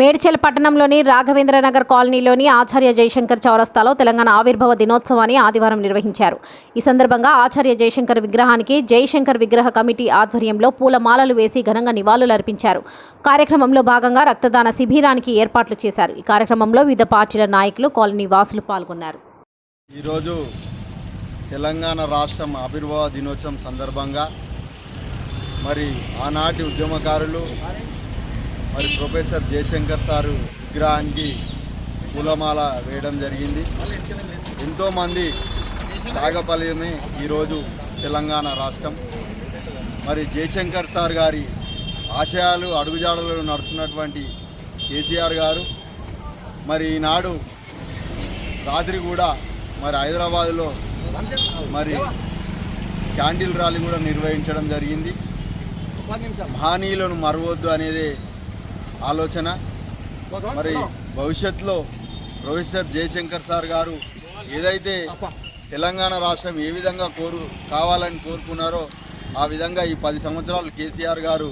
మేడ్చల్ పట్టణంలోని రాఘవేంద్రనగర్ కాలనీలోని ఆచార్య జయశంకర్ చౌరస్తాలో తెలంగాణ ఆవిర్భావ దినోత్సవాన్ని ఆదివారం నిర్వహించారు. ఈ సందర్భంగా ఆచార్య జయశంకర్ విగ్రహానికి జయశంకర్ విగ్రహ కమిటీ ఆధ్వర్యంలో పూలమాలలు వేసి ఘనంగా నివాళులర్పించారు కార్యక్రమంలో భాగంగా రక్తదాన శిబిరానికి ఏర్పాట్లు చేశారు. ఈ కార్యక్రమంలో వివిధ పార్టీల నాయకులు కాలనీ వాసులు పాల్గొన్నారు. ఈరోజు తెలంగాణ రాష్ట్రం ఆవిర్భావ దినోత్సవం సందర్భంగా మరి ఆనాటి ఉద్యమకారులు మరి ప్రొఫెసర్ జయశంకర్ సారు విగ్రహానికి పూలమాల వేయడం జరిగింది. ఎంతోమంది తాగపల్లిని ఈరోజు తెలంగాణ రాష్ట్రం. మరి జయశంకర్ సార్ గారి ఆశయాలు అడుగుజాడలు నడుస్తున్నటువంటి కేసీఆర్ గారు. మరి ఈనాడు రాత్రి కూడా మరి హైదరాబాద్లో మరి క్యాండిల్ ర్యాలీ కూడా నిర్వహించడం జరిగింది. మహనీయులను మరవద్దు అనేది ఆలోచన. మరి భవిష్యత్తులో ప్రొఫెసర్ జయశంకర్ సార్ గారు ఏదైతే తెలంగాణ రాష్ట్రం ఏ విధంగా కోరు కావాలని కోరుకున్నారో ఆ విధంగా ఈ పది సంవత్సరాలు కేసీఆర్ గారు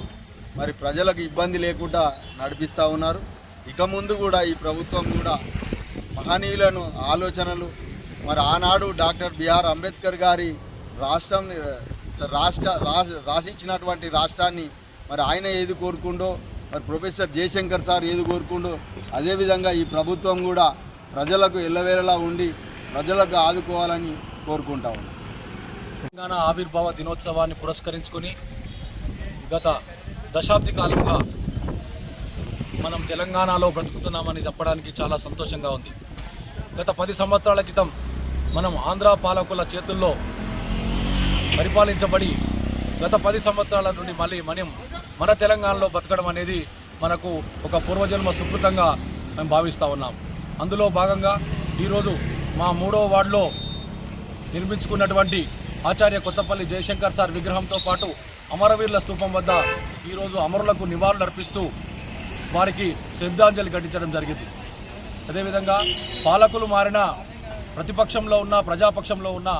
మరి ప్రజలకు ఇబ్బంది లేకుండా నడిపిస్తూ ఉన్నారు. ఇక ముందు కూడా ఈ ప్రభుత్వం కూడా మహనీయులను ఆలోచనలు మరి ఆనాడు డాక్టర్ బిఆర్ అంబేద్కర్ గారి రాష్ట్రం రాష్ట్ర రాసిచ్చినటువంటి రాష్ట్రాన్ని మరి ఆయన ఏది కోరుకుండో మరి ప్రొఫెసర్ జయశంకర్ సార్ ఏది కోరుకుండో? అదేవిధంగా ఈ ప్రభుత్వం కూడా ప్రజలకు ఎల్లవేళలా ఉండి ప్రజలకు ఆదుకోవాలని కోరుకుంటా ఉన్నాం తెలంగాణ ఆవిర్భావ దినోత్సవాన్ని పురస్కరించుకొని గత దశాబ్ది కాలంగా మనం తెలంగాణలో బ్రతుకుతున్నామని చెప్పడానికి చాలా సంతోషంగా ఉంది. గత పది సంవత్సరాల క్రితం మనం ఆంధ్ర పాలకుల చేతుల్లో పరిపాలించబడి గత పది సంవత్సరాల నుండి మళ్ళీ మనం మన తెలంగాణలో బతకడం అనేది మనకు ఒక పూర్వజన్మ సుకృతంగా మేము భావిస్తూ ఉన్నాం. అందులో భాగంగా ఈరోజు మా మూడో వార్డులో నిర్మించుకున్నటువంటి ఆచార్య కొత్తపల్లి జయశంకర్ సార్ విగ్రహంతో పాటు అమరవీరుల స్తూపం వద్ద ఈరోజు అమరులకు నివాళులు అర్పిస్తూ వారికి శ్రద్ధాంజలి ఘటించడం జరిగింది. అదేవిధంగా పాలకులు మారిన ప్రతిపక్షంలో ఉన్న ప్రజాపక్షంలో ఉన్న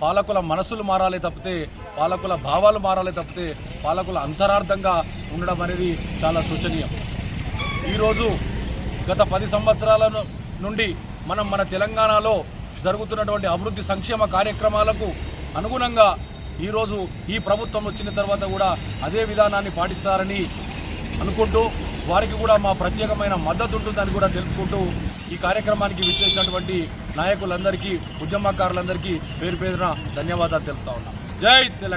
పాలకుల మనసులు మారాలి తప్పితే పాలకుల భావాలు మారాలి తప్పితే పాలకుల అంతరార్థంగా ఉండడం అనేది చాలా శోచనీయం. ఈరోజు గత పది సంవత్సరాల నుండి మనం మన తెలంగాణలో జరుగుతున్నటువంటి అభివృద్ధి సంక్షేమ కార్యక్రమాలకు అనుగుణంగా ఈరోజు ఈ ప్రభుత్వం వచ్చిన తర్వాత కూడా అదే విధానాన్ని పాటిస్తారని అనుకుంటూ వారికి కూడా మా ప్రత్యేకమైన మద్దతు ఉంటుందని కూడా తెలుపుకుంటూ ఈ కార్యక్రమానికి విచ్చేసినటువంటి నాయకులందరికీ ఉద్యమకారులందరికీ పేరు పేరున ధన్యవాదాలు తెలుపుతా ఉన్నాం. జై తెలంగాణ.